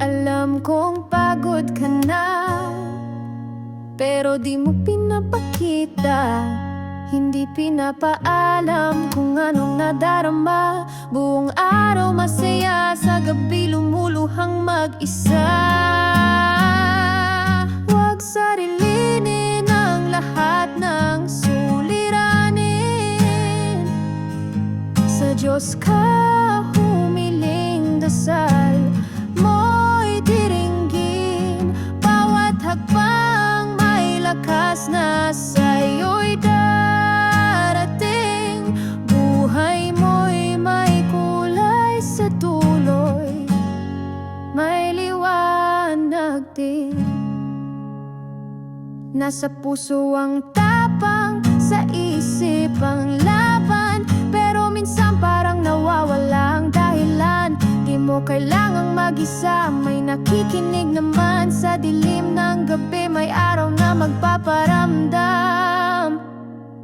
Alam kong pagod ka na Pero di mo pinapakita. Hindi pinapaalam kung anong nadarama. Buong araw masaya Sa gabi lumuluhang mag-isa. Huwag sarilinin ang lahat ng suliranin. Sa Diyos ka dasal Mo'y diringgin Bawat hakbang may lakas na sa'yo'y darating. Buhay mo'y may kulay sa tuloy May liwanag din. Nasa puso ang tapang, sa isip ang kailangang mag-isa, may nakikinig naman Sa dilim ng gabi, may araw na magpaparamdam.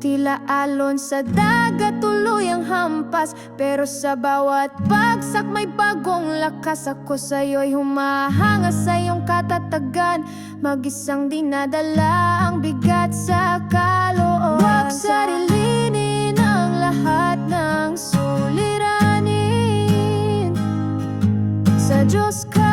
Tila alon sa dagat tuloy ang hampas. Pero sa bawat bagsak may bagong lakas. Ako sa'yo'y humahanga sa iyong katatagan. Mag-isang dinadala ang bigat sa kalooban ng